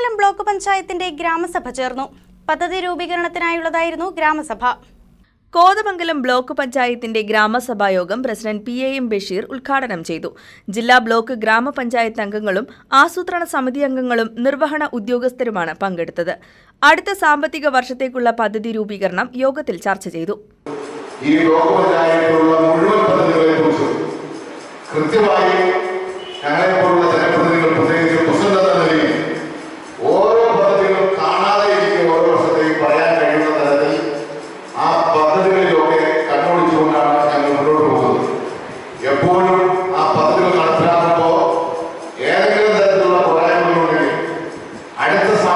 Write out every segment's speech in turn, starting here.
Kothamangalam block പഞ്ചായത്തിന്റെ ഗ്രാമസഭ ചേർന്നു. പദ്ധതി രൂപീകരണത്തിനായുള്ളതായിരുന്നു ഗ്രാമസഭ. കോതമംഗലം ബ്ലോക്ക് പഞ്ചായത്തിന്റെ ഗ്രാമസഭാ യോഗം president P A M Basheer ഉദ്ഘാടനം ചെയ്തു. ജില്ലാ ബ്ലോക്ക് ഗ്രാമപഞ്ചായത്ത് അംഗങ്ങളും ആസൂത്രണ സമിതി അംഗങ്ങളും നിർവഹണ ഉദ്യോഗസ്ഥരുമാണ് പങ്കെടുത്തത്. അടുത്ത സാമ്പത്തിക വർഷത്തേക്കുള്ള പദ്ധതി രൂപീകരണം യോഗത്തിൽ ചർച്ച ചെയ്തു. ഈ ബ്ലോക്ക് പഞ്ചായത്തിലുള്ള മുഴുവൻ പദ്ധതികളെക്കുറിച്ചും കൃത്യമായി ഞങ്ങളെപ്പോലുള്ള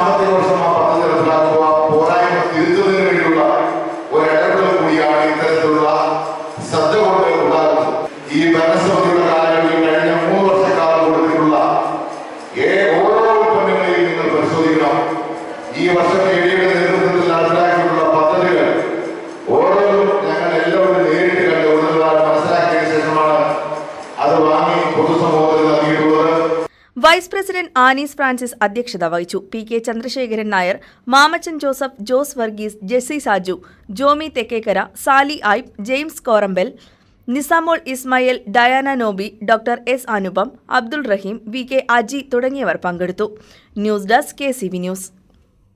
അടുത്ത സാമ്പത്തിക വർഷം ആ പദ്ധതി നടപ്പിലാക്കുമ്പോൾ ആ പോരായ്മ തിരുത്തുന്നതിന് വേണ്ടിയുള്ള ഒരു ഇടപെടൽ കൂടിയാണ് ഇത്തരത്തിലുള്ള ശ്രദ്ധ കൊണ്ട് ഉണ്ടാകുന്നത്. ഈ ഭരണസമിതിയുടെ കാലങ്ങളിൽ കഴിഞ്ഞ മൂന്ന് വർഷക്കാലം കൊടുത്തിട്ടുള്ള ഓരോ ഉൽപ്പന്നങ്ങളെയും നിങ്ങൾ പരിശോധിക്കണം. ഈ വർഷം എഡിയുടെ നേതൃത്വത്തിൽ നടപ്പിലാക്കിയിട്ടുള്ള പദ്ധതികൾ ഓരോ ഞങ്ങൾ എല്ലാവരും വൈസ് പ്രസിഡന്റ് ആനീസ് ഫ്രാൻസിസ് അധ്യക്ഷത വഹിച്ചു. P K Chandrasekharan Nair Mamachan Joseph Jose Varghese Jessy Saju Jomy Thekkekara Sally Ibe James Korampal Nisamol Ismail Diana Noby doctor S Anupam Abdul Rahim V K Aji തുടങ്ങിയവർ പങ്കെടുത്തു. News desk K C V news.